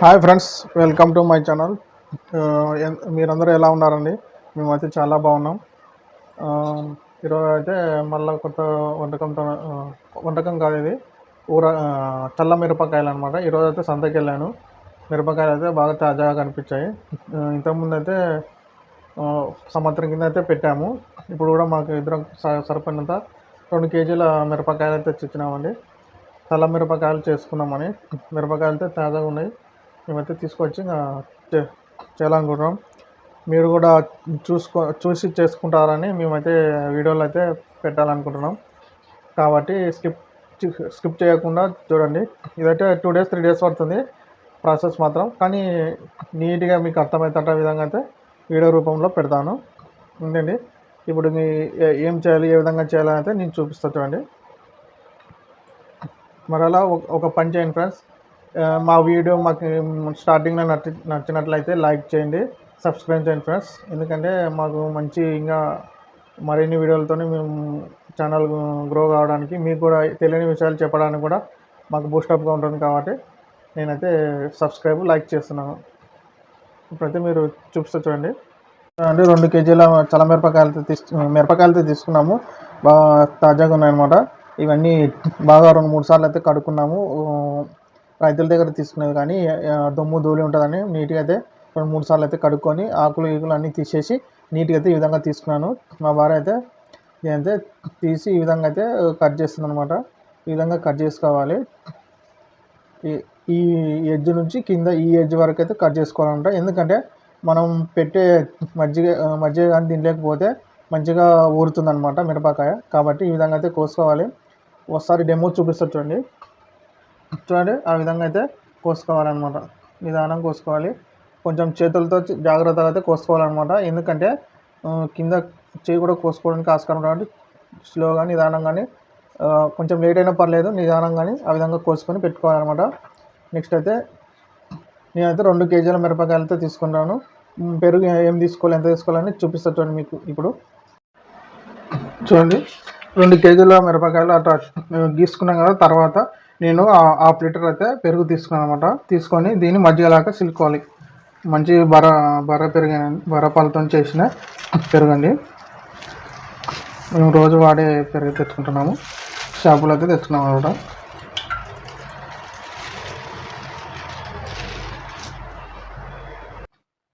Hi friends welcome to my channel. మీరందరూ ఎలా ఉన్నారండి? మేమైతే చాలా బాగున్నాం. ఈరోజు అయితే మళ్ళీ కొత్త వంటకంతో వంటకం కాదు ఇది. ఊర చల్ల మిరపకాయలు అనమాట ఈరోజు అయితే సంతకి వెళ్ళాను. మిరపకాయలు అయితే బాగా తాజాగా కనిపించాయి. ఇంతకుముందు అయితే సంవత్సరం కింద అయితే పెట్టాము. ఇప్పుడు కూడా మాకు ఇద్దరం స- సరిపడినంత రెండు కేజీల మిరపకాయలు అయితే తెచ్చినామండి చల్ల మిరపకాయలు చేసుకున్నామని. మిరపకాయలు అయితే తాజాగా ఉన్నాయి. మేమైతే తీసుకొచ్చి చేయాలనుకుంటున్నాం. మీరు కూడా చూసుకో చూసి చేసుకుంటారని మేమైతే వీడియోలు అయితే పెట్టాలనుకుంటున్నాం. కాబట్టి స్కిప్ స్కిప్ చేయకుండా చూడండి. ఇదైతే టూ డేస్ త్రీ డేస్ పడుతుంది ప్రాసెస్ మాత్రం. కానీ నీట్గా మీకు అర్థమవుతట విధంగా అయితే వీడియో రూపంలో పెడతాను. ఉందండి. ఇప్పుడు మీ ఏం చేయాలి ఏ విధంగా చేయాలని అయితే నేను చూపిస్తాను చూడండి. మరలా ఒక- పని చేయండి ఫ్రెండ్స్. మా వీడియో మాకు స్టార్టింగ్లో నచ్చి నచ్చినట్లయితే లైక్ చేయండి సబ్స్క్రైబ్ చేయండి ఫ్రెండ్స్. ఎందుకంటే మాకు మంచి ఇంకా మరిన్ని వీడియోలతో మేము ఛానల్ గ్రో కావడానికి మీకు కూడా తెలియని విషయాలు చెప్పడానికి కూడా మాకు బూస్టప్గా ఉంటుంది కాబట్టి నేనైతే సబ్స్క్రైబ్ లైక్ చేస్తున్నాను. ఇప్పుడైతే మీరు చూపిస్తూ చూడండి. అంటే రెండు కేజీల చల్ల మిరపకాయలతో తీసుకు మిరపకాయలతో తీసుకున్నాము. బాగా తాజాగా ఉన్నాయన్నమాట. ఇవన్నీ బాగా రెండు మూడు సార్లు అయితే కడుక్కున్నాము. రైతుల దగ్గర తీసుకునేది కానీ దుమ్ము ధూళి ఉంటుందని నీట్గా అయితే రెండు మూడు సార్లు అయితే కడుక్కొని ఆకులు ఈకులు అన్నీ తీసేసి నీట్గా అయితే ఈ విధంగా తీసుకున్నాను. మా భార్య అయితే నేనైతే తీసి ఈ విధంగా అయితే కట్ చేస్తుంది అనమాట ఈ విధంగా కట్ చేసుకోవాలి. ఈ- ఈ ఎడ్జ్ నుంచి కింద ఈ ఎడ్జ్ వరకు అయితే కట్ చేసుకోవాలంట. ఎందుకంటే మనం పెట్టే మజ్జిగ మజ్జిగ కానీ తినలేకపోతే మంచిగా ఊరుతుంది అనమాట మిరపకాయ. కాబట్టి ఈ విధంగా అయితే కోసుకోవాలి. ఒకసారి డెమో చూపిస్తారు చూడండి. చూడండి ఆ విధంగా అయితే కోసుకోవాలన్నమాట. నిదానం కోసుకోవాలి. కొంచెం చేతులతో జాగ్రత్తగా అయితే కోసుకోవాలన్నమాట. ఎందుకంటే కింద చేయి కూడా కోసుకోవడానికి ఆస్కారం కాబట్టి స్లోగా నిదానంగానే కానీ కొంచెం లేట్ అయినా పర్లేదు నిదానంగానే ఆ విధంగా కోసుకొని పెట్టుకోవాలన్నమాట. నెక్స్ట్ అయితే నేనైతే రెండు కేజీల మిరపకాయలతో తీసుకుంటాను పెరుగు ఏం తీసుకోవాలి ఎంత తీసుకోవాలని చూపిస్తా చూడండి మీకు ఇప్పుడు. చూడండి రెండు కేజీల మిరపకాయలు అట్లా గీసుకున్నాం కదా తర్వాత నేను ఆ- హాఫ్ లీటర్ అయితే పెరుగు తీసుకున్నాను అనమాట తీసుకొని దీన్ని మజ్జిగలాగా సిలుకోవాలి. మంచి బర బర పెరుగు బర పాలతో చేసిన పెరుగు అండి మేము రోజు వాడే పెరుగు తెచ్చుకుంటున్నాము. షాపులో అయితే తెచ్చుకున్నాం అనమాట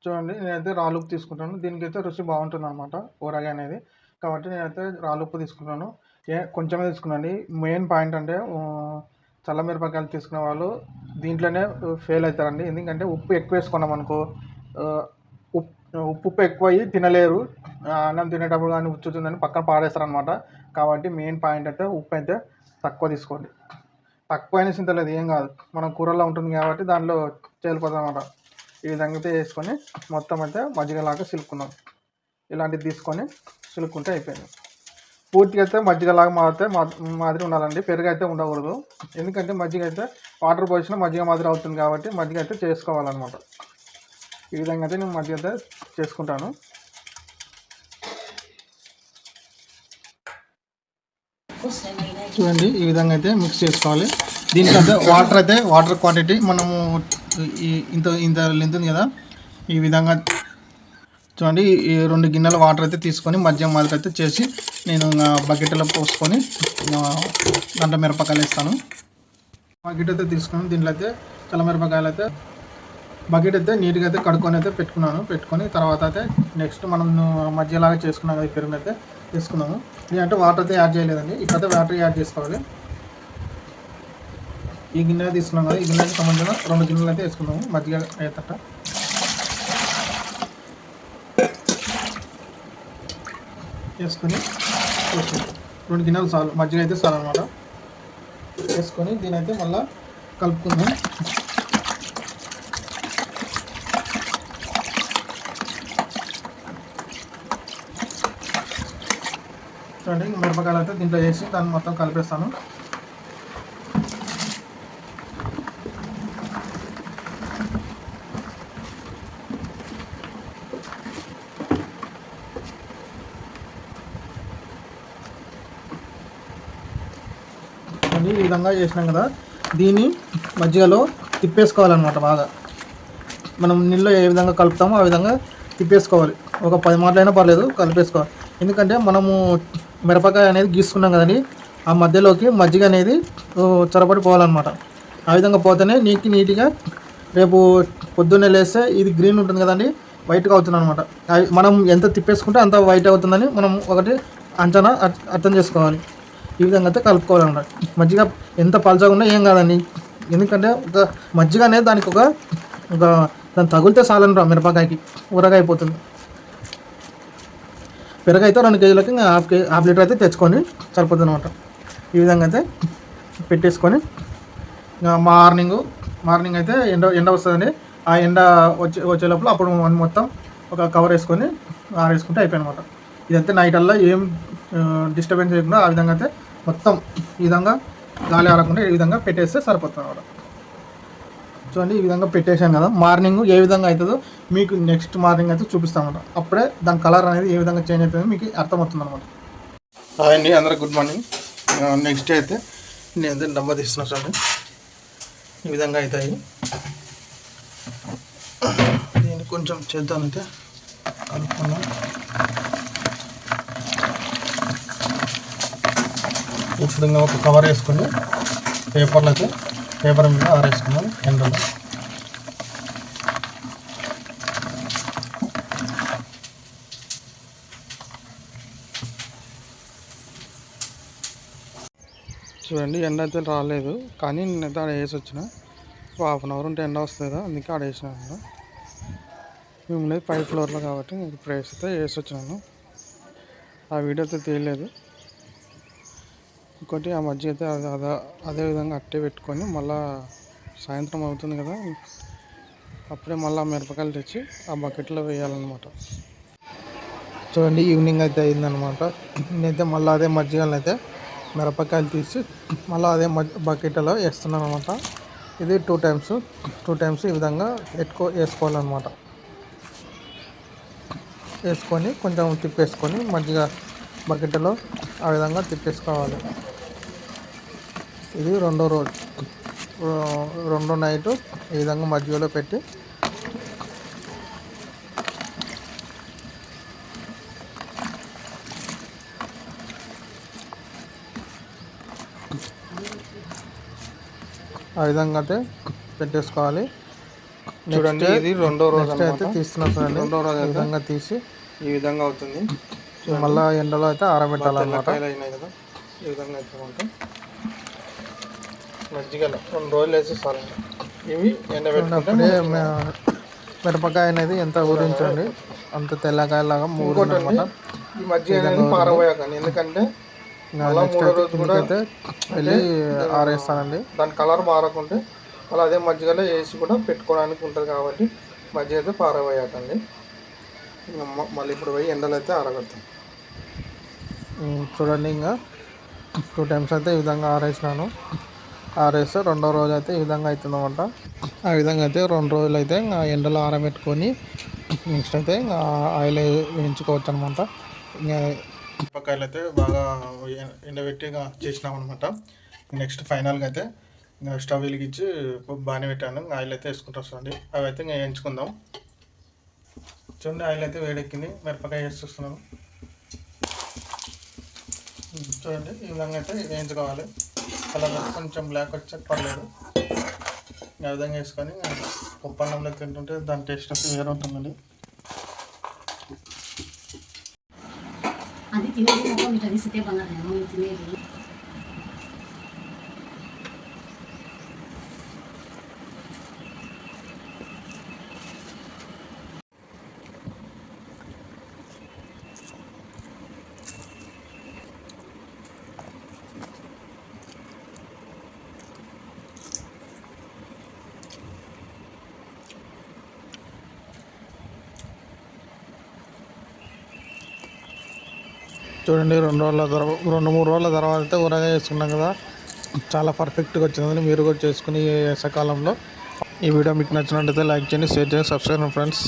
చూడండి నేనైతే రాలుప్పు తీసుకుంటాను. దీనికైతే రుచి బాగుంటుంది అనమాట ఊరగా అనేది. కాబట్టి నేనైతే రాలుప్పు తీసుకుంటాను. ఏ కొంచెమే తీసుకున్నాండి మెయిన్ పాయింట్ అంటే చల్లమిరపకాయలు చల్ల మిరపకాయలు తీసుకునే వాళ్ళు దీంట్లోనే ఫెయిల్ అవుతారండి. ఎందుకంటే ఉప్పు ఎక్కువ వేసుకున్నాం అనుకో ఉప్పు ఉప్పు ఉప్పు ఎక్కువ అయ్యి తినలేరు. అన్నం తినేటప్పుడు కానీ ఉచ్చుతుందని పక్కన పాడేస్తారు అనమాట కాబట్టి మెయిన్ పాయింట్ అయితే ఉప్పు అయితే తక్కువ తీసుకోండి. తక్కువ అయినా చింతలేదు ఏం కాదు. మనం కూరలో ఉంటుంది కాబట్టి దాంట్లో చేలిపోతుంది అనమాట ఈ విధంగా అయితే వేసుకొని మొత్తం అయితే మజ్జిగలాగా సిలుక్కున్నాం ఇలాంటివి తీసుకొని చిలుక్కుంటే అయిపోయింది. పూర్తిగా అయితే మజ్జిగలాగా మారితే మా- మాదిరి ఉండాలండి. పెరుగు అయితే ఉండకూడదు. ఎందుకంటే మజ్జిగ అయితే వాటర్ పోసిన మజ్జిగ మాదిరి అవుతుంది కాబట్టి మజ్జిగ అయితే చేసుకోవాలన్నమాట. ఈ విధంగా అయితే నేను మజ్జిగ అయితే చేసుకుంటాను. చూడండి ఈ విధంగా అయితే మిక్స్ చేసుకోవాలి. దీనికైతే వాటర్ అయితే వాటర్ క్వాంటిటీ మనము ఈ ఇంత ఇంత లెంత్ ఉంది కదా ఈ విధంగా చూడండి ఈ రెండు గిన్నెల వాటర్ అయితే తీసుకొని మధ్య మాదిరి అయితే చేసి నేను బకెట్లో పోసుకొని ఆ, దాంట్లో మిరపకాయలు వేస్తాను. బకెట్ అయితే తీసుకున్నాను దీంట్లో అయితే చల్లమిరపకాయలు అయితే బకెట్ అయితే నీట్గా అయితే కడుక్కొని అయితే పెట్టుకున్నాను. పెట్టుకొని తర్వాత అయితే నెక్స్ట్ మనం మధ్యలాగా చేసుకున్నాం కదా ఈ పెరుగు అయితే తీసుకున్నాము. ఇదంటే వాటర్ అయితే యాడ్ చేయలేదండి. ఇప్పుడైతే వాటర్ యాడ్ చేసుకోవాలి. ఈ గిన్నె తీసుకున్నాం కదా ఈ గిన్నెకి సంబంధించిన రెండు గిన్నెలు అయితే వేసుకున్నాము మజ్జిగ అయ్యేటట్ట. వేసుకొని రెండు గిన్నెలు చాలు. మజ్జిగ అయితే చాలు అనమాట వేసుకొని దీని అయితే మళ్ళీ కలుపుకుందాం. చూడండి మిరపకాయలు అయితే దీంట్లో వేసి దాన్ని మొత్తం కలిపేస్తాను. చూడండి ఈ విధంగా చేసినాం కదా దీన్ని మజ్జిగలో తిప్పేసుకోవాలన్నమాట బాగా. మనం నీళ్ళు ఏ విధంగా కలుపుతామో ఆ విధంగా తిప్పేసుకోవాలి. ఒక పది మాటలైనా పర్లేదు కలిపేసుకోవాలి. ఎందుకంటే మనము మిరపకాయ అనేది గీసుకున్నాం కదండి ఆ మధ్యలోకి మజ్జిగ అనేది ఓ, చొరబడిపోవాలన్నమాట. ఆ విధంగా పోతేనే నీటి నీట్గా రేపు పొద్దున్నే లేస్తే ఇది గ్రీన్ ఉంటుంది కదండి వైట్గా అవుతుంది అనమాట మనం ఎంత తిప్పేసుకుంటే అంత వైట్ అవుతుందని మనం ఒకటి అంచనా అర్- అర్థం చేసుకోవాలి. ఈ విధంగా అయితే కలుపుకోవాలన్నమాట. మజ్జిగ ఎంత పలచగా ఉన్నా ఏం కాదండి. ఎందుకంటే ఒక మజ్జిగ అనేది దానికి ఒక ఒక దాన్ని తగిలితే చాలనరా మిరపకాయకి. ఊరగా అయిపోతుంది. అయితే రెండు కేజీలకి ఇంకా హాఫ్ కేజీ హాఫ్ లీటర్ అయితే తెచ్చుకొని సరిపోతుంది అనమాట ఈ విధంగా అయితే పెట్టేసుకొని ఇంకా మార్నింగ్ మార్నింగ్ అయితే ఎండ ఎండ వస్తుందండి. ఆ ఎండ వచ్చే వచ్చే లోపల అప్పుడు మనం మొత్తం ఒక కవర్ వేసుకొని ఆరేసుకుంటే అయిపోయింది అనమాట ఇదైతే నైట్ అల్లా ఏం డిస్టర్బెన్స్ లేకుండా ఆ విధంగా అయితే మొత్తం ఈ విధంగా గాలి ఆడకుండా ఈ విధంగా పెట్టేస్తే సరిపోతుంది అనమాట చూడండి ఈ విధంగా పెట్టేశాను కదా. మార్నింగ్ ఏ విధంగా అవుతుందో మీకు నెక్స్ట్ మార్నింగ్ అయితే చూపిస్తామన్నమాట అప్పుడే దాని కలర్ అనేది ఏ విధంగా చేంజ్ అవుతుందో మీకు అర్థమవుతుంది అనమాట హాయ్ అండి అందరూ గుడ్ మార్నింగ్. నెక్స్ట్ డే అయితే నేను అయితే డబ్బా తీస్తున్నా చూడండి. ఈ విధంగా అవుతాయి. దీన్ని కొంచెం చేద్దామంటే కలుపుకున్నాను ఉచితంగా ఒక కవర్ వేసుకుని పేపర్లు అయితే పేపర్ మీద ఆరేసుకున్నాం ఎండలో చూడండి ఎండ అయితే రాలేదు కానీ నేనైతే ఆడ వేసి వచ్చిన. హాఫ్ అన్ అవర్ ఉంటే ఎండ వస్తుంది కదా అందుకే ఆడ వేసినాను మేము ఉండేది పై ఫ్లోర్లో కాబట్టి నేను ఇప్పుడు వేస్తే వేసి వచ్చినాను. ఆ వీడియో అయితే తీయలేదు. ఇంకోటి ఆ మధ్య అయితే అది అదే అదే విధంగా అట్టే పెట్టుకొని మళ్ళా సాయంత్రం అవుతుంది కదా. అప్పుడే మళ్ళీ మిరపకాయలు తెచ్చి ఆ బకెట్లో వేయాలన్నమాట. చూడండి ఈవినింగ్ అయితే అయిందనమాట నేనైతే మళ్ళీ అదే మజ్జిగలను అయితే మిరపకాయలు తీసి మళ్ళీ అదే బకెట్లో వేస్తున్నాను అనమాట ఇది టూ టైమ్స్ టూ టైమ్స్ ఈ విధంగా ఎట్టుకో వేసుకోవాలన్నమాట. వేసుకొని కొంచెం తిప్పేసుకొని మజ్జిగ బకెట్లో ఆ విధంగా తిప్పేసుకోవాలి. ఇది రెండో రోజు రెండో నైట్ ఈ విధంగా మజ్జిగలో పెట్టి ఆ విధంగా అయితే పెట్టేసుకోవాలి. చూడండి, ఇది రెండో రోజు అయితే. తీస్తున్నాం రెండో రోజు విధంగా తీసి ఈ విధంగా అవుతుంది. మళ్ళా ఎండలో అయితే ఆరబెట్టాలన్నమాట. తెల్లకాయలు అయినాయి కదా ఈ విధంగా అయితే ఉంటాం మజ్జిగలో రెండు రోజులు వేసి ఇవి మిరపకాయ అనేది ఎంత ఊరించండి అంత తెల్లకాయలాగా ఊరిందనమాట ఈ మజ్జిగ అనేది పారబోయాకండి ఎందుకంటే మూడో అయితే వెళ్ళి ఆరేస్తానండి. దాని కలర్ మారకుంటే మళ్ళీ అదే మజ్జిగలో వేసి కూడా పెట్టుకోవడానికి ఉంటుంది కాబట్టి మజ్జిగ అయితే పారబోయాకండి. మళ్ళీ ఇప్పుడు పోయి ఎండలు అయితే ఆరబెడతాం చూడండి ఇంకా టూ టైమ్స్ అయితే ఈ విధంగా ఆరేసినాను. ఆరేస్తే రెండో రోజు అయితే ఈ విధంగా అవుతుందన్నమాట. ఆ విధంగా అయితే రెండు రోజులు అయితే ఇంకా ఎండలో ఆరబెట్టుకొని నెక్స్ట్ అయితే ఇంకా ఆయిల్ వేయించుకోవచ్చు అనమాట ఇంకా మిరపకాయలు అయితే బాగా ఎండబెట్టి ఇంకా చేసినాం అనమాట నెక్స్ట్ ఫైనల్గా అయితే ఇంకా స్టవ్ వెలిగించి బాగానే పెట్టాను. ఆయిల్ అయితే వేసుకుంటా చూడండి. అవి అయితే ఇంకా వేయించుకుందాం. చూడండి ఆయిల్ అయితే వేడెక్కింది. మిరపకాయ వేసేస్తున్నాను చూడండి ఈ విధంగా అయితే వేయించుకోవాలి. కలర్ కొంచెం బ్లాక్ వచ్చే పర్లేదు. ఈ విధంగా వేసుకొని పప్పు అన్నంలో తింటుంటే దాని టేస్ట్ అయితే వేరే ఉంటుందండి. అది తినేది మొత్తం మీకు అది బంగారం తినేది. చూడండి రెండు రోజుల తర్వాత రెండు మూడు రోజుల తర్వాత అయితే ఊరగా చేసుకున్నాం కదా. చాలా పర్ఫెక్ట్గా వచ్చిందని మీరు కూడా చేసుకుని సకాలంలో ఈ వీడియో మీకు నచ్చినట్టయితే లైక్ చేయండి షేర్ చేయండి సబ్స్క్రైబ్ ఫ్రెండ్స్